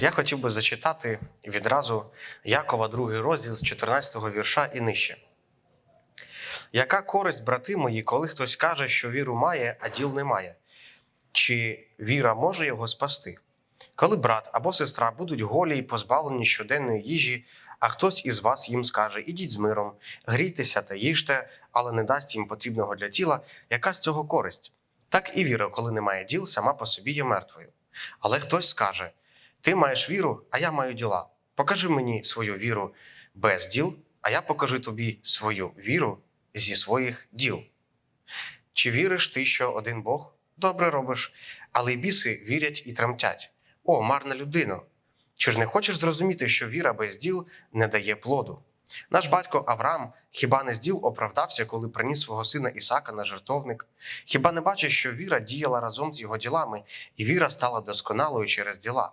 Я хотів би зачитати відразу Якова, другий розділ з 14 вірша і нижче. Яка користь, брати мої, коли хтось каже, що віру має, а діл не має? Чи віра може його спасти? Коли брат або сестра будуть голі й позбавлені щоденної їжі, а хтось із вас їм скаже: ідіть з миром, грійтеся та їжте, але не дасть їм потрібного для тіла, яка з цього користь? Так і віра, коли немає діл, сама по собі є мертвою. Але хтось скаже: Ти маєш віру, а я маю діла. Покажи мені свою віру без діл, а я покажу тобі свою віру зі своїх діл. Чи віриш ти, що один Бог? Добре робиш, але й біси вірять і тремтять. О, марна людино! Чи ж не хочеш зрозуміти, що віра без діл не дає плоду? Наш батько Авраам хіба не з діл оправдався, коли приніс свого сина Ісака на жертовник? Хіба не бачиш, що віра діяла разом з його ділами, і віра стала досконалою через діла?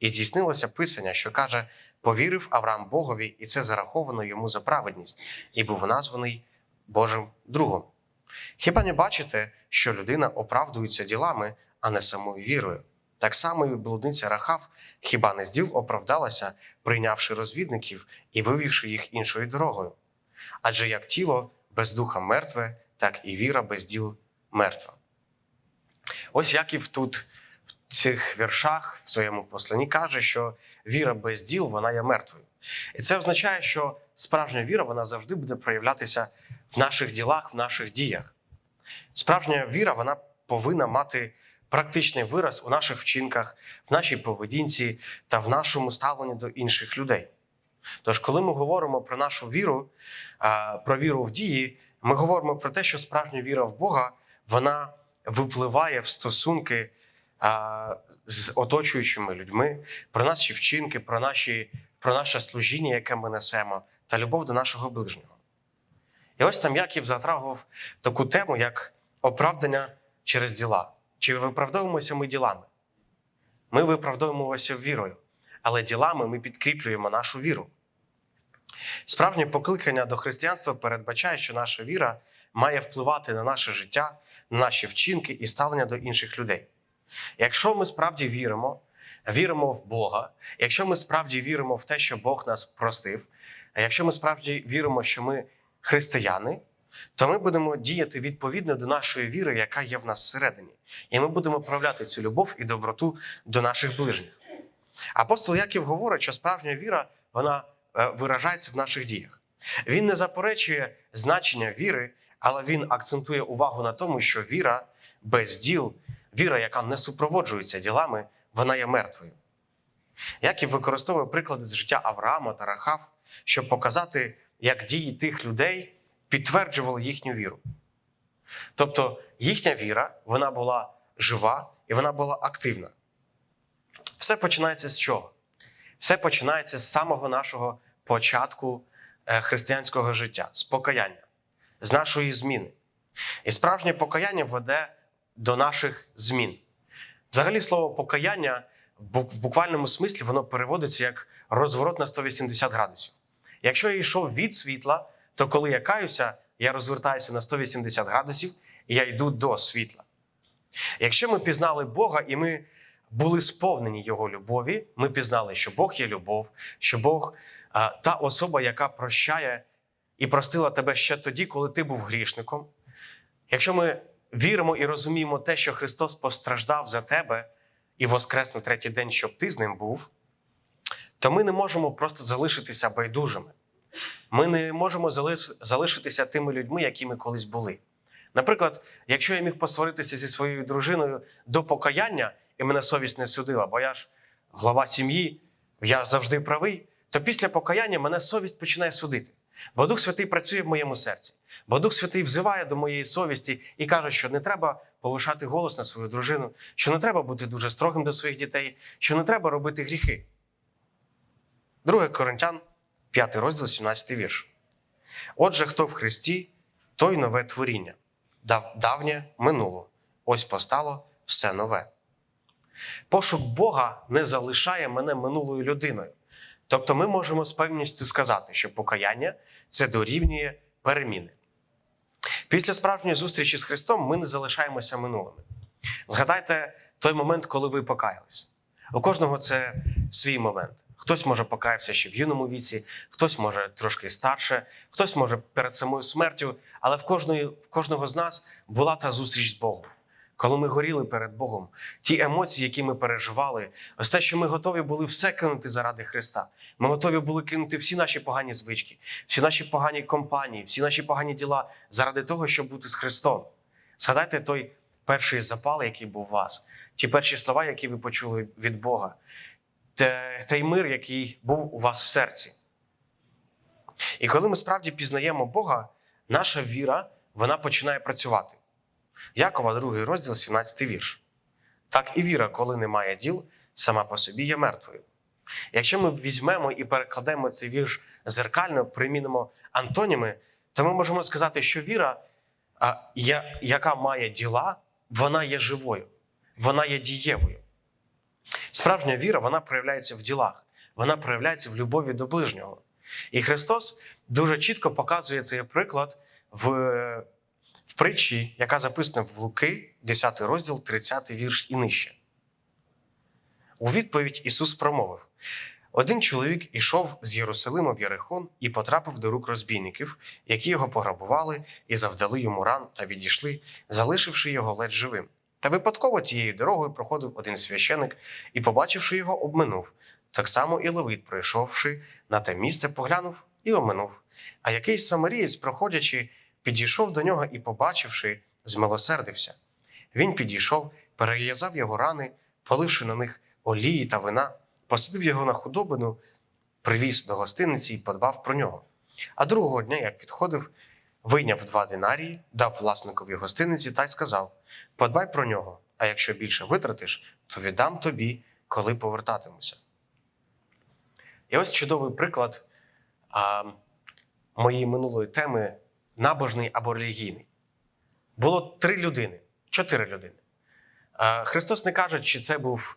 І здійснилося писання, що каже: повірив Авраам Богові, і це зараховано йому за праведність, і був названий Божим другом. Хіба не бачите, що людина оправдується ділами, а не самою вірою? Так само і блудниця Рахав хіба не з діл оправдалася, прийнявши розвідників і вивівши їх іншою дорогою? Адже як тіло без духа мертве, так і віра без діл мертва. Ось Яків тут цих віршах в своєму посланні каже, що віра без діл вона є мертвою. І це означає, що справжня віра вона завжди буде проявлятися в наших ділах, в наших діях. Справжня віра вона повинна мати практичний вираз у наших вчинках, в нашій поведінці та в нашому ставленні до інших людей. Тож, коли ми говоримо про нашу віру, про віру в дії, ми говоримо про те, що справжня віра в Бога вона випливає в стосунки з оточуючими людьми, про наші вчинки, про, наші, про наше служіння, яке ми несемо, та любов до нашого ближнього. І ось там Яків затрагував таку тему, як оправдання через діла. Чи виправдовуємося ми ділами? Ми виправдовуємося вірою, але ділами ми підкріплюємо нашу віру. Справжнє покликання до християнства передбачає, що наша віра має впливати на наше життя, на наші вчинки і ставлення до інших людей. Якщо ми справді віримо, віримо в Бога, якщо ми справді віримо в те, що Бог нас простив, а якщо ми справді віримо, що ми християни, то ми будемо діяти відповідно до нашої віри, яка є в нас всередині. І ми будемо проявляти цю любов і доброту до наших ближніх. Апостол Яків говорить, що справжня віра вона е, виражається в наших діях. Він не заперечує значення віри, але він акцентує увагу на тому, що віра без діл, віра, яка не супроводжується ділами, вона є мертвою. Яків використовує приклади з життя Авраама та Рахав, щоб показати, як дії тих людей підтверджували їхню віру. Тобто їхня віра вона була жива і вона була активна. Все починається з чого? Все починається з самого нашого початку е, християнського життя, з покаяння, з нашої зміни. І справжнє покаяння веде до наших змін. Взагалі, слово покаяння в буквальному смислі воно переводиться як розворот на 180 градусів. Якщо я йшов від світла, то коли я каюся, я розвертаюся на 180 градусів і я йду до світла. Якщо ми пізнали Бога і ми були сповнені Його любові, ми пізнали, що Бог є любов, що Бог та особа, яка прощає і простила тебе ще тоді, коли ти був грішником. Якщо ми віримо і розуміємо те, що Христос постраждав за тебе і воскрес на третій день, щоб ти з ним був, то ми не можемо просто залишитися байдужими. Ми не можемо залишитися тими людьми, якими колись були. Наприклад, якщо я міг посваритися зі своєю дружиною до покаяння, і мене совість не судила, бо я ж глава сім'ї, я завжди правий, то після покаяння мене совість починає судити. Бо Дух Святий працює в моєму серці. Бо Дух Святий взиває до моєї совісті і каже, що не треба повишати голос на свою дружину, що не треба бути дуже строгим до своїх дітей, що не треба робити гріхи. 2 Коринтян, 5 розділ, 17 вірш. Отже, хто в Христі, той нове творіння. Дав- Давнє минуло, ось постало все нове. Пошук Бога не залишає мене минулою людиною. Тобто ми можемо з певністю сказати, що покаяння це дорівнює переміни. Після справжньої зустрічі з Христом ми не залишаємося минулими. Згадайте той момент, коли ви покаялись. У кожного це свій момент. Хтось може покаявся ще в юному віці, хтось може трошки старше, хтось може перед самою смертю, але в кожної, в кожного з нас була та зустріч з Богом. Коли ми горіли перед Богом, ті емоції, які ми переживали, ось те, що ми готові були все кинути заради Христа. Ми готові були кинути всі наші погані звички, всі наші погані компанії, всі наші погані діла заради того, щоб бути з Христом. Згадайте той перший запал, який був у вас, ті перші слова, які ви почули від Бога, той мир, який був у вас в серці. І коли ми справді пізнаємо Бога, наша віра вона починає працювати. Якова, другий розділ, 17 вірш. Так і віра, коли немає діл, сама по собі є мертвою. Якщо ми візьмемо і перекладемо цей вірш зеркально, примінимо антоніми, то ми можемо сказати, що віра, яка має діла, вона є живою, вона є дієвою. Справжня віра вона проявляється в ділах, вона проявляється в любові до ближнього. І Христос дуже чітко показує цей приклад в, в притчі, яка записана в Луки, 10 розділ, 30 вірш і нижче. У відповідь Ісус промовив: один чоловік ішов з Єрусалима в Єрихон і потрапив до рук розбійників, які його пограбували і завдали йому ран та відійшли, залишивши його ледь живим. Та випадково тією дорогою проходив один священик і, побачивши його, обминув. Так само і Левит, прийшовши на те місце, поглянув і оминув. А якийсь самарієць, проходячи, підійшов до нього і, побачивши, змилосердився. Він підійшов, перев'язав його рани, поливши на них олії та вина, посадив його на худобину, привіз до гостиниці і подбав про нього. А другого дня, як відходив, вийняв два динарії, дав власникові гостиниці та й сказав: Подбай про нього, а якщо більше витратиш, то віддам тобі, коли повертатимуся. І ось чудовий приклад а, моєї минулої теми набожний або релігійний. Було три людини, чотири людини. Христос не каже, чи це був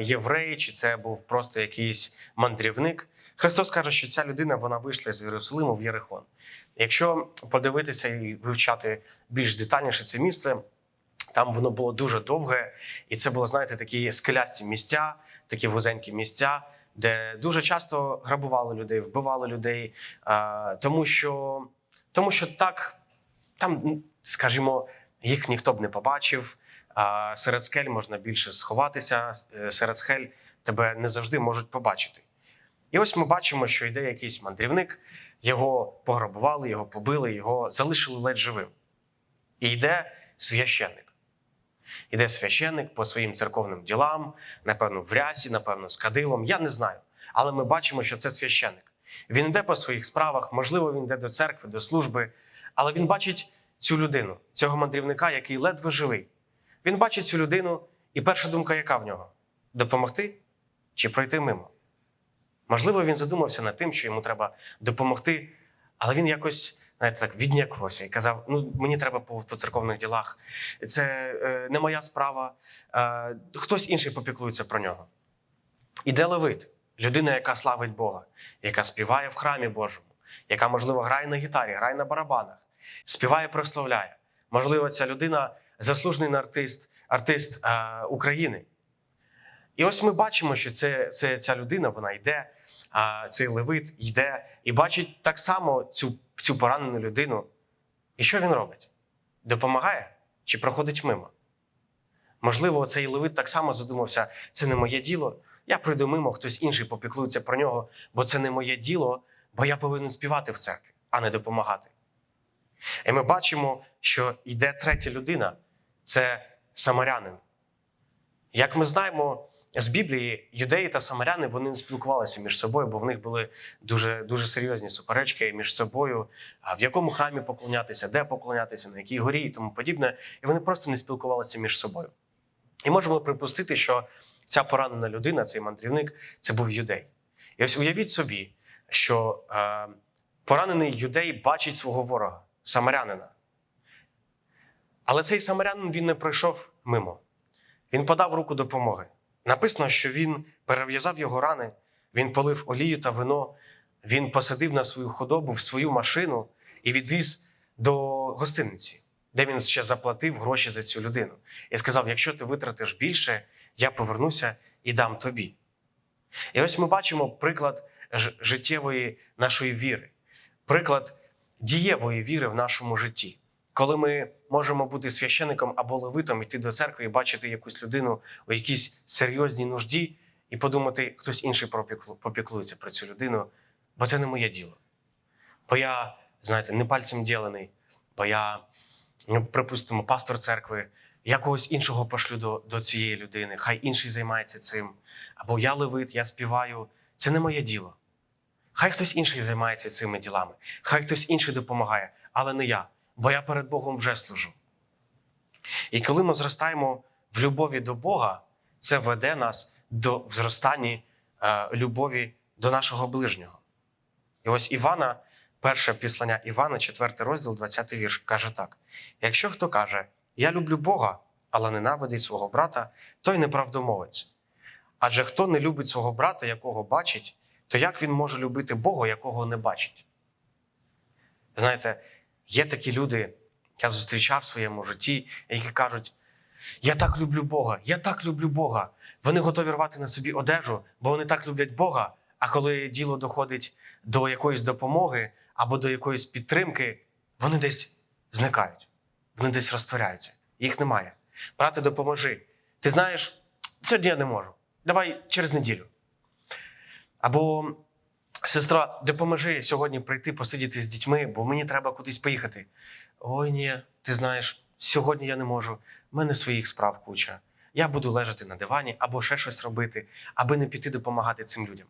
єврей, чи це був просто якийсь мандрівник. Христос каже, що ця людина вона вийшла з Єрусалиму в Єрихон. Якщо подивитися і вивчати більш детальніше це місце, там воно було дуже довге, і це було, знаєте, такі скелясті місця, такі вузенькі місця, де дуже часто грабували людей, вбивали людей, тому що, тому що так, там, скажімо, їх ніхто б не побачив. А серед скель можна більше сховатися, е, серед скель тебе не завжди можуть побачити. І ось ми бачимо, що йде якийсь мандрівник, його пограбували, його побили, його залишили ледь живим. І йде священник. Іде священник по своїм церковним ділам, напевно, в рясі, напевно, з кадилом. Я не знаю. Але ми бачимо, що це священник. Він йде по своїх справах, можливо, він йде до церкви, до служби, але він бачить цю людину, цього мандрівника, який ледве живий. Він бачить цю людину, і перша думка, яка в нього? Допомогти чи пройти мимо? Можливо, він задумався над тим, що йому треба допомогти, але він якось знаєте, так віднякувався і казав: ну мені треба по, по церковних ділах, це е, не моя справа, е, хтось інший попіклується про нього. Іде Левит, людина, яка славить Бога, яка співає в храмі Божому, яка, можливо, грає на гітарі, грає на барабанах, співає, прославляє. Можливо, ця людина заслужений артист, артист е, України. І ось ми бачимо, що це, це, ця людина вона йде, а цей левит йде і бачить так само цю, цю поранену людину. І що він робить? Допомагає чи проходить мимо? Можливо, цей левит так само задумався: це не моє діло. Я прийду мимо, хтось інший попіклується про нього, бо це не моє діло, бо я повинен співати в церкві, а не допомагати. І ми бачимо, що йде третя людина це самарянин. Як ми знаємо з Біблії, юдеї та самаряни вони не спілкувалися між собою, бо в них були дуже, дуже серйозні суперечки між собою, в якому храмі поклонятися, де поклонятися, на якій горі і тому подібне. І вони просто не спілкувалися між собою. І можемо припустити, що ця поранена людина, цей мандрівник, це був юдей. І ось уявіть собі, що е, поранений юдей бачить свого ворога, самарянина. Але цей самарянин він не пройшов мимо. Він подав руку допомоги. Написано, що він перев'язав його рани, він полив олію та вино, він посадив на свою худобу в свою машину і відвіз до гостиниці, де він ще заплатив гроші за цю людину. І сказав: якщо ти витратиш більше, я повернуся і дам тобі. І ось ми бачимо приклад життєвої нашої віри, приклад дієвої віри в нашому житті. Коли ми можемо бути священником або левитом, йти до церкви і бачити якусь людину у якійсь серйозній нужді, і подумати, хтось інший попіклується про цю людину, бо це не моє діло. Бо я, знаєте, не пальцем ділений, бо я, припустимо, пастор церкви, я когось іншого пошлю до, до цієї людини, хай інший займається цим. Або я левит, я співаю. Це не моє діло. Хай хтось інший займається цими ділами, хай хтось інший допомагає, але не я, бо я перед Богом вже служу. І коли ми зростаємо в любові до Бога, це веде нас до зростання е, любові до нашого ближнього. І ось Івана, перше післання Івана, 4 розділ, 20 вірш, каже так: якщо хто каже, я люблю Бога, але ненавидить свого брата, той неправдомовець. Адже хто не любить свого брата, якого бачить, то як він може любити Бога, якого не бачить? Знаєте, є такі люди, я зустрічав в своєму житті, які кажуть: Я так люблю Бога, я так люблю Бога. Вони готові рвати на собі одежу, бо вони так люблять Бога. А коли діло доходить до якоїсь допомоги або до якоїсь підтримки, вони десь зникають, вони десь розтворяються. Їх немає. Брате, допоможи. Ти знаєш, сьогодні я не можу. Давай через неділю. Або сестра, допоможи сьогодні прийти посидіти з дітьми, бо мені треба кудись поїхати. Ой, ні, ти знаєш, сьогодні я не можу. У мене своїх справ куча. Я буду лежати на дивані або ще щось робити, аби не піти допомагати цим людям.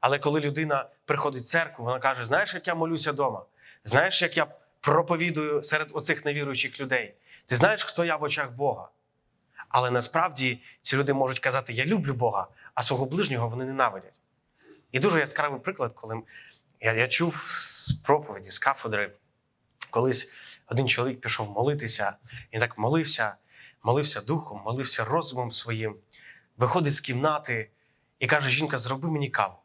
Але коли людина приходить в церкву, вона каже: знаєш, як я молюся вдома? Знаєш, як я проповідую серед оцих невіруючих людей? Ти знаєш, хто я в очах Бога? Але насправді ці люди можуть казати: Я люблю Бога, а свого ближнього вони ненавидять. І дуже яскравий приклад, коли я, я чув з проповіді, з кафедри, колись один чоловік пішов молитися, і так молився, молився духом, молився розумом своїм, виходить з кімнати і каже: Жінка, зроби мені каву.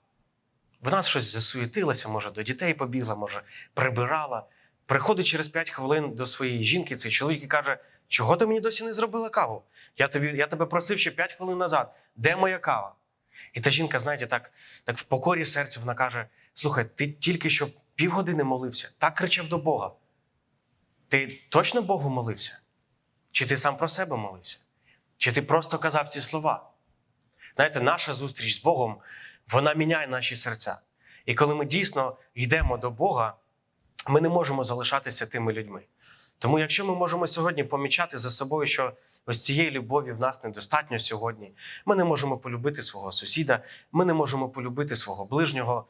Вона щось засуєтилася, може, до дітей побігла, може, прибирала. Приходить через 5 хвилин до своєї жінки, цей чоловік і каже: Чого ти мені досі не зробила каву? Я, тобі, я тебе просив ще 5 хвилин назад. Де моя кава? І та жінка, знаєте, так, так в покорі серця вона каже: Слухай, ти тільки що півгодини молився, так кричав до Бога. Ти точно Богу молився? Чи ти сам про себе молився? Чи ти просто казав ці слова? Знаєте, наша зустріч з Богом, вона міняє наші серця. І коли ми дійсно йдемо до Бога, ми не можемо залишатися тими людьми. Тому, якщо ми можемо сьогодні помічати за собою, що ось цієї любові в нас недостатньо сьогодні, ми не можемо полюбити свого сусіда, ми не можемо полюбити свого ближнього,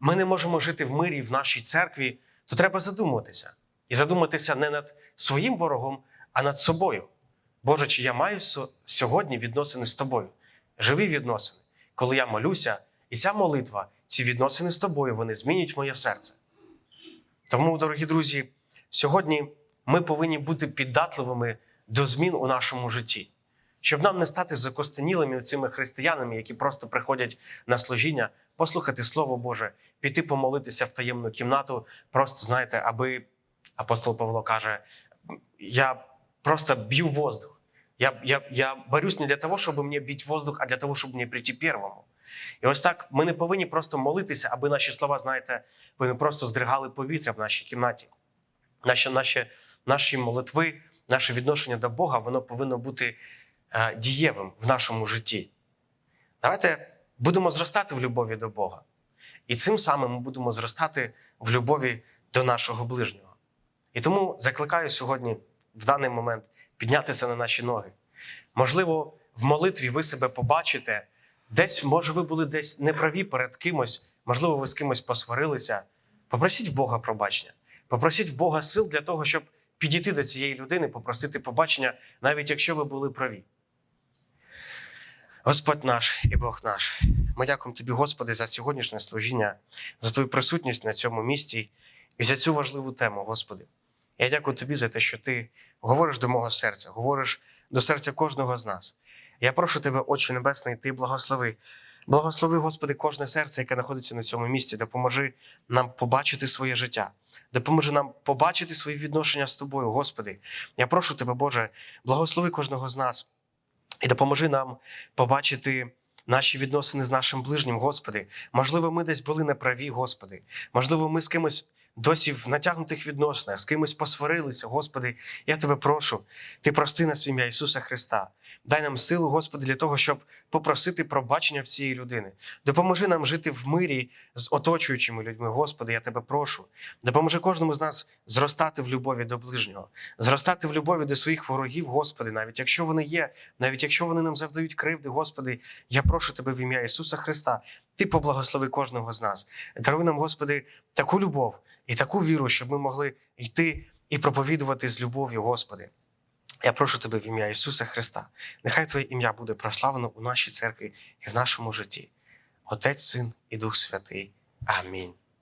ми не можемо жити в мирі в нашій церкві, то треба задуматися. І задуматися не над своїм ворогом, а над собою. Боже, чи я маю сьогодні відносини з тобою? Живі відносини, коли я молюся, і ця молитва, ці відносини з тобою, вони змінюють моє серце. Тому, дорогі друзі, сьогодні ми повинні бути піддатливими до змін у нашому житті, щоб нам не стати закостенілими цими християнами, які просто приходять на служіння, послухати Слово Боже, піти помолитися в таємну кімнату, просто знаєте, аби апостол Павло каже: я просто б'ю воздух. Я, я, я борюсь не для того, щоб мені бити воздух, а для того, щоб мені прийти первому. І ось так ми не повинні просто молитися, аби наші слова, знаєте, вони просто здригали повітря в нашій кімнаті. Наші, наші, наші молитви, наше відношення до Бога, воно повинно бути е, дієвим в нашому житті. Давайте будемо зростати в любові до Бога. І цим самим ми будемо зростати в любові до нашого ближнього. І тому закликаю сьогодні, в даний момент, піднятися на наші ноги. Можливо, в молитві ви себе побачите, десь, може, ви були десь неправі перед кимось, можливо, ви з кимось посварилися. Попросіть в Бога пробачення, попросіть в Бога сил для того, щоб підійти до цієї людини, попросити побачення, навіть якщо ви були праві. Господь наш і Бог наш, ми дякуємо Тобі, Господи, за сьогоднішнє служіння, за Твою присутність на цьому місці і за цю важливу тему, Господи. Я дякую Тобі за те, що Ти говориш до мого серця, говориш до серця кожного з нас. Я прошу Тебе, Отче Небесний, Ти благослови. Благослови, Господи, кожне серце, яке знаходиться на цьому місці. Допоможи нам побачити своє життя. Допоможи нам побачити свої відношення з тобою, Господи. Я прошу Тебе, Боже, благослови кожного з нас і допоможи нам побачити наші відносини з нашим ближнім, Господи. Можливо, ми десь були неправі, Господи. Можливо, ми з кимось досі в натягнутих відносинах, з кимось посварилися, Господи. Я тебе прошу, Ти прости нас в ім'я Ісуса Христа. Дай нам силу, Господи, для того, щоб попросити пробачення в цієї людини. Допоможи нам жити в мирі з оточуючими людьми. Господи, я тебе прошу. Допоможи кожному з нас зростати в любові до ближнього, зростати в любові до своїх ворогів, Господи, навіть якщо вони є, навіть якщо вони нам завдають кривди, Господи, я прошу Тебе в ім'я Ісуса Христа. Ти поблагослови кожного з нас. Даруй нам, Господи, таку любов і таку віру, щоб ми могли йти і проповідувати з любов'ю, Господи. Я прошу Тебе в ім'я Ісуса Христа. Нехай Твоє ім'я буде прославлено у нашій церкві і в нашому житті. Отець, Син і Дух Святий. Амінь.